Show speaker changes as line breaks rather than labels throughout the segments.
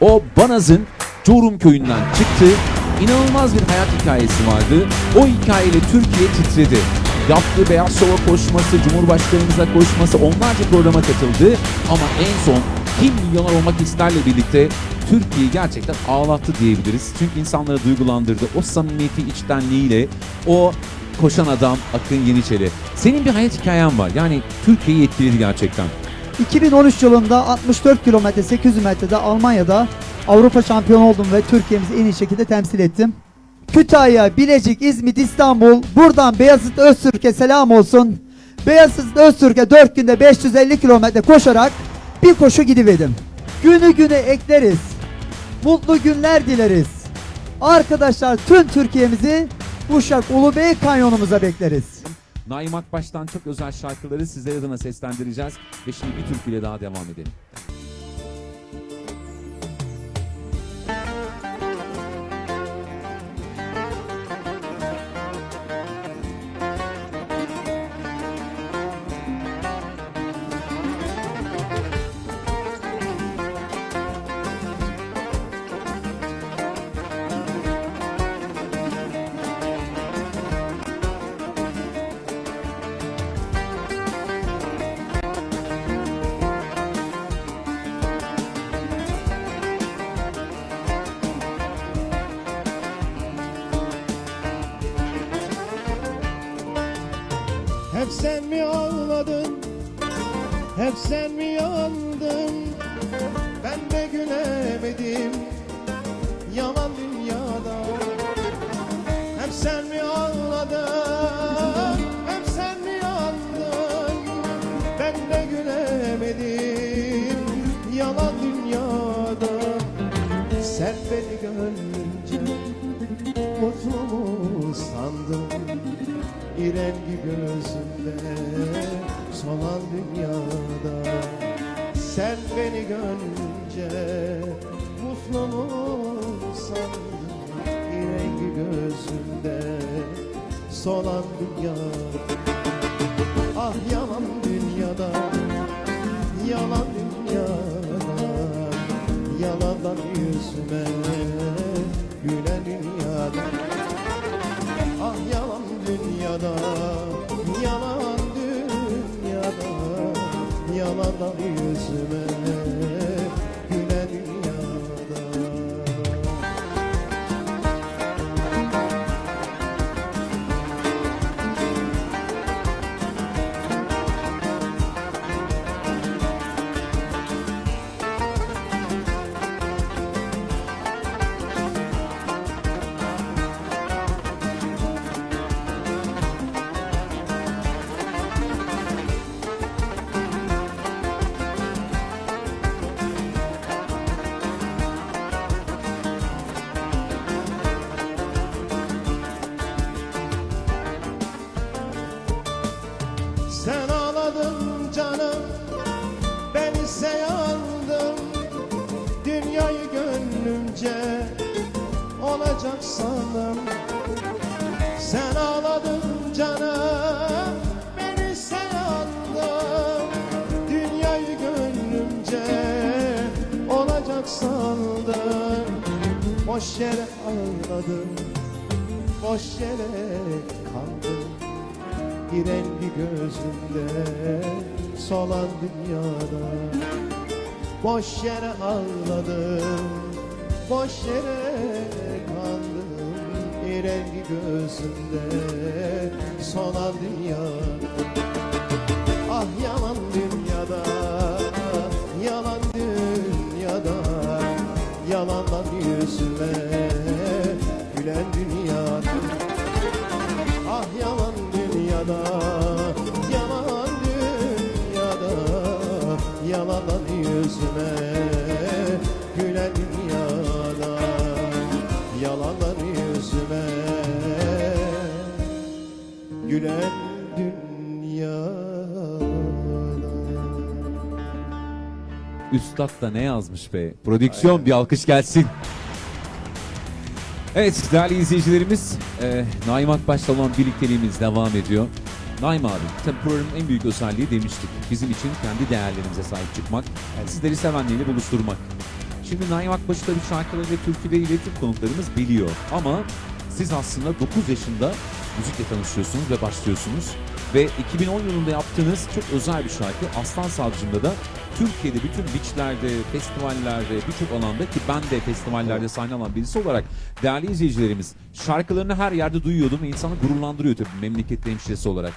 O Banaz'ın Çorum köyünden çıktı. İnanılmaz bir hayat hikayesi vardı. O hikayeyle Türkiye titredi. Yaptığı Beyaz Şov'a koşması, Cumhurbaşkanımıza koşması, onlarca programa katıldı. Ama en son Kim Milyoner Olmak isterle birlikte Türkiye'yi gerçekten ağlattı diyebiliriz. Çünkü insanları duygulandırdı. O samimiyeti içtenliğiyle, o koşan adam Akın Yeniçeri. Senin bir hayat hikayen var. Yani Türkiye'yi etkiledi gerçekten.
2013 yılında 64 kilometre 800 metrede Almanya'da Avrupa şampiyonu oldum ve Türkiye'mizi en iyi şekilde temsil ettim. Kütahya, Bilecik, İzmit, İstanbul. Buradan Beyazıt Öztürk'e selam olsun. Beyazıt Öztürk'e 4 günde 550 kilometre koşarak bir koşu gidiverdim. Günü güne ekleriz. Mutlu günler dileriz. Arkadaşlar tüm Türkiye'mizi Uşak Ulubey Kanyonumuza bekleriz.
Naim Akbaş'tan çok özel şarkıları sizler adına seslendireceğiz. Ve şimdi bir türküyle daha devam edelim.
Hep sen mi ağladın? Hep sen mi yandın? İrengi gözümde solan dünyada. Sen beni görünce mutlu mu sandın İrengi gözümde solan dünyada. Ah yalan dünyada Yalan dünyada. Yalandan yüzüme Gülen dünyada dünyada Yalan dünyada Yalandan yüzüme sandım. Sen ağladın canım Ben ise yandım Dünyayı gönlümce Olacak sandım. Boş yere ağladım Boş yere kandım Girengi gözümde solan dünyada. Boş yere ağladım, boş yere kandım İrengi gözümde solan dünyada Ah yalan dünyada, yalan dünyada Yalandan yüzüme gülen dünyada Ah yalan dünyada,
Üstad da ne yazmış be. Prodüksiyon bir alkış gelsin. Evet değerli izleyicilerimiz e, Naim Akbaş'la olan birlikteliğimiz devam ediyor. Naim abi tabii programın en büyük özelliği demiştik. Bizim için kendi değerlerimize sahip çıkmak, sizleri sevenleriyle buluşturmak. Şimdi Naim Akbaş'ı tabii şarkıları ve türküleriyle tüm konuklarımız biliyor. Ama siz aslında 9 yaşında müzikle tanışıyorsunuz ve başlıyorsunuz. Ve 2010 yılında yaptığınız çok özel bir şarkı Aslan Savcım'da da Türkiye'de bütün beachlerde, festivallerde, birçok alanda ki ben de festivallerde sahne alan birisi olarak değerli izleyicilerimiz şarkılarını her yerde duyuyordum ve insanı gururlandırıyor tabii memlekette hemşiresi olarak.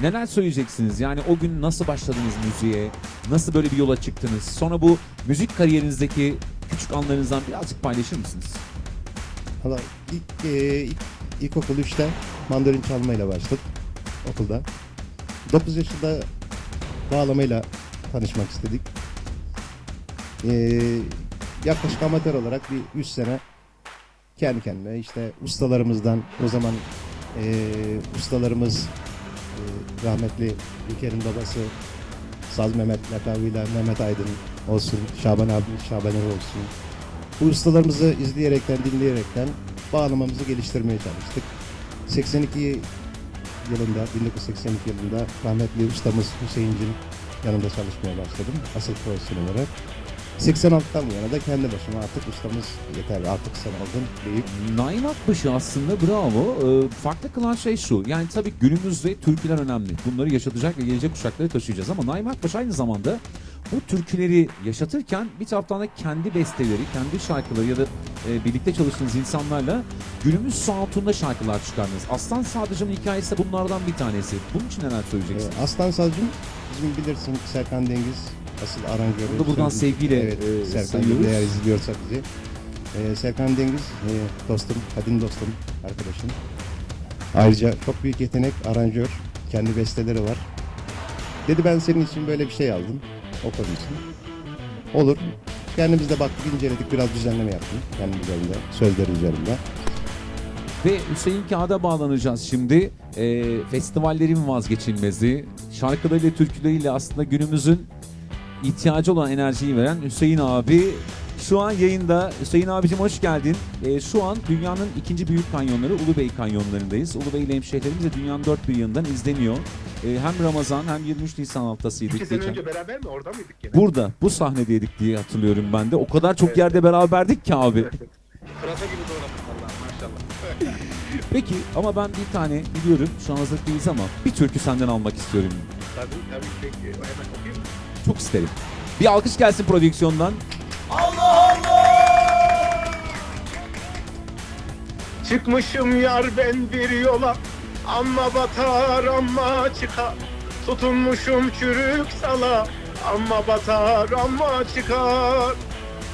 Neler söyleyeceksiniz? Yani o gün nasıl başladınız müziğe? Nasıl böyle bir yola çıktınız? Sonra bu müzik kariyerinizdeki küçük anlarınızdan birazcık paylaşır mısınız?
Valla ilk, e, ilk ilkokul 3'te mandolin çalmayla başladık okulda. 9 yaşında bağlamayla tanışmak istedik. E, yaklaşık amatör olarak bir 3 sene kendi kendime işte ustalarımızdan o zaman e, ustalarımız e, rahmetli İlker'in babası Saz Mehmet lakabıyla Mehmet Aydın olsun, Şaban abi, Şaban Er olsun. Bu ustalarımızı izleyerekten, dinleyerekten bağlamamızı geliştirmeye çalıştık. 82 yılında, 1982 yılında rahmetli ustamız Hüseyin'cin yanında çalışmaya başladım. Asıl profesyonel olarak. 86'tan bu yana da kendi başıma artık ustamız yeter artık sen oldun deyip
Naim Akbaş'ı aslında bravo. Ee, farklı kılan şey şu. Yani tabii günümüzde türküler önemli. Bunları yaşatacak ve gelecek kuşaklara taşıyacağız. Ama Naim Akbaş aynı zamanda bu türküleri yaşatırken bir taraftan da kendi besteleri, kendi şarkıları ya da e, birlikte çalıştığınız insanlarla günümüz su altında şarkılar çıkardınız. Aslan Sadıcı'nın hikayesi de bunlardan bir tanesi. Bunun için neler söyleyeceksiniz?
Ee, Aslan Sazcım bizim bilirsin Serkan Dengiz asıl aranjörü.
Bunu da buradan
Sözcü-
sevgiyle,
evet,
e,
Serkan
sayıyoruz.
eğer izliyorsa bizi. Ee, Serkan Dengiz e, dostum, kadim dostum, arkadaşım. Ayrıca çok büyük yetenek, aranjör, kendi besteleri var. Dedi ben senin için böyle bir şey aldım, o konu için. Olur. Kendimiz de baktık, inceledik, biraz düzenleme yaptım kendi üzerinde, sözleri üzerinde.
Ve Hüseyin Kağıt'a bağlanacağız şimdi. Ee, festivallerin vazgeçilmezi, şarkılarıyla, türküleriyle aslında günümüzün ihtiyacı olan enerjiyi veren Hüseyin abi şu an yayında. Hüseyin abicim hoş geldin. Ee, şu an dünyanın ikinci büyük kanyonları Ulubey kanyonlarındayız. Ulubey ile hemşehrilerimiz de dünyanın dört bir yanından izleniyor. Ee, hem Ramazan hem 23 Nisan haftasıydı.
İki sene
geçen.
önce beraber mi? Orada mıydık gene?
Burada, bu sahnedeydik diye hatırlıyorum ben de. O kadar çok
Evet.
yerde beraberdik ki abi.
Pırasa gibi doğradık valla maşallah.
Peki ama ben bir tane biliyorum şu an hazır değiliz ama bir türkü senden almak istiyorum.
Tabii tabii peki. Hemen okuyayım.
Çok isterim. Bir alkış gelsin prodüksiyondan.
Çıkmışım yar ben bir yola Amma batar amma çıkar Tutunmuşum çürük sala Amma batar amma çıkar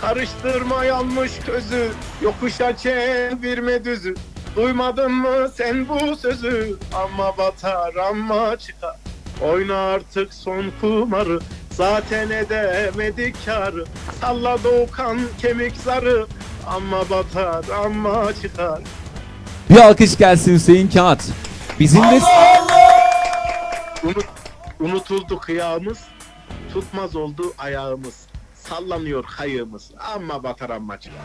Karıştırma yanmış közü Yokuşa çevirme düzü. Duymadın mı sen bu sözü? Amma batar amma çıkar Oyna artık son kumarı Zaten edemedik karı. Salla doğukan kemik zarı Amma batar amma çıkar
Bir alkış gelsin Hüseyin Kağıt. Bizim de
Unut, unutuldu kıyağımız, tutmaz oldu ayağımız. Sallanıyor kayığımız ama batar amma çıkar.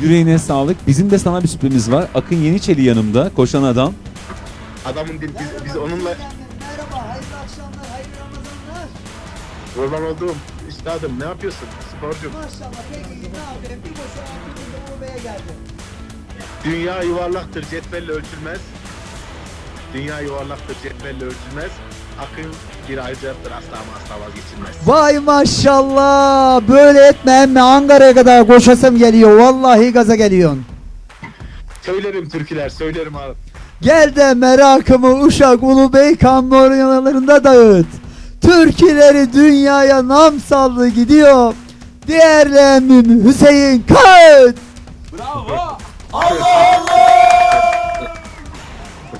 yüreğine sağlık. Bizim de sana bir sürprizimiz var. Akın Yeniçeli yanımda. Koşan adam.
Adamın dil, biz, biz onunla
Merhaba, hayırlı akşamlar, hayırlı Ramazanlar.
kurban olduğum üstadım ne yapıyorsun sporcum?
Maşallah peki ne yapayım? Bir boşa bir Urbe'ye geldim.
Dünya yuvarlaktır cetvelle ölçülmez. Dünya yuvarlaktır cetvelle ölçülmez. Akın bir ayrıcalıktır asla ama asla vazgeçilmez.
Vay maşallah. Böyle etme emmi Ankara'ya kadar koşasım geliyor. Vallahi gaza geliyorsun.
Söylerim türküler söylerim abi.
Gel de merakımı Uşak Ulubey kamyonlarında dağıt. Türkileri dünyaya nam sallı gidiyor. Değerli emmim Hüseyin Kağıt.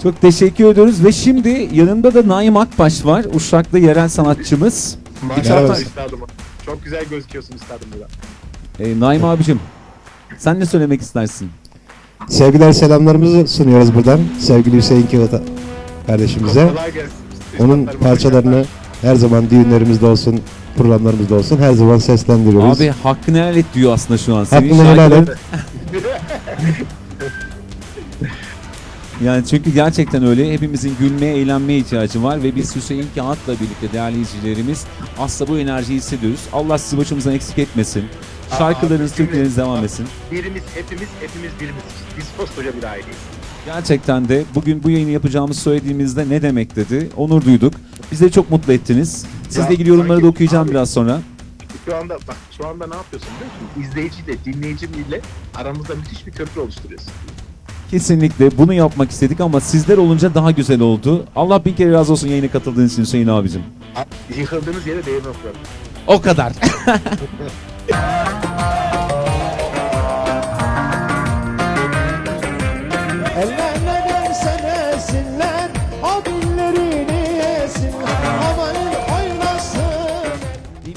Çok teşekkür ediyoruz ve şimdi yanında da Naim Akbaş var. Uşaklı yerel sanatçımız.
Maşallah
Merhaba.
üstadım. Çok güzel gözüküyorsun üstadım burada.
Ee, Naim abicim sen ne söylemek istersin?
Sevgiler selamlarımızı sunuyoruz buradan sevgili Hüseyin Kağıt kardeşimize. Onun parçalarını her zaman düğünlerimizde olsun, programlarımızda olsun her zaman seslendiriyoruz.
Abi hakkını helal et diyor aslında şu an. Senin
Hakkını helal et.
Yani çünkü gerçekten öyle. Hepimizin gülmeye, eğlenmeye ihtiyacı var ve biz Hüseyin Kağıt'la birlikte değerli izleyicilerimiz aslında bu enerjiyi hissediyoruz. Allah sizi başımızdan eksik etmesin. Şarkılarınız, türküleriniz devam etsin.
Birimiz hepimiz, hepimiz birimiz. Biz koskoca bir aileyiz.
Gerçekten de bugün bu yayını yapacağımızı söylediğimizde ne demek dedi. Onur duyduk. Bizi çok mutlu ettiniz. Sizle ilgili yorumları da okuyacağım biraz sonra.
Şu anda bak şu anda ne yapıyorsun biliyor musun? İzleyiciyle, dinleyicimle aramızda müthiş bir köprü oluşturuyorsun.
Kesinlikle bunu yapmak istedik ama sizler olunca daha güzel oldu. Allah bin kere razı olsun yayına katıldığınız için Hüseyin abicim.
Yıkıldığınız yere değme kuralım.
O kadar.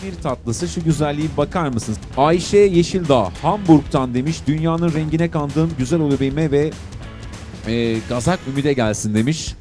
İmir tatlısı şu güzelliği bakar mısınız? Ayşe Yeşildağ Hamburg'tan demiş. Dünyanın rengine kandığım güzel bebeğime ve e, gazak ümide gelsin demiş.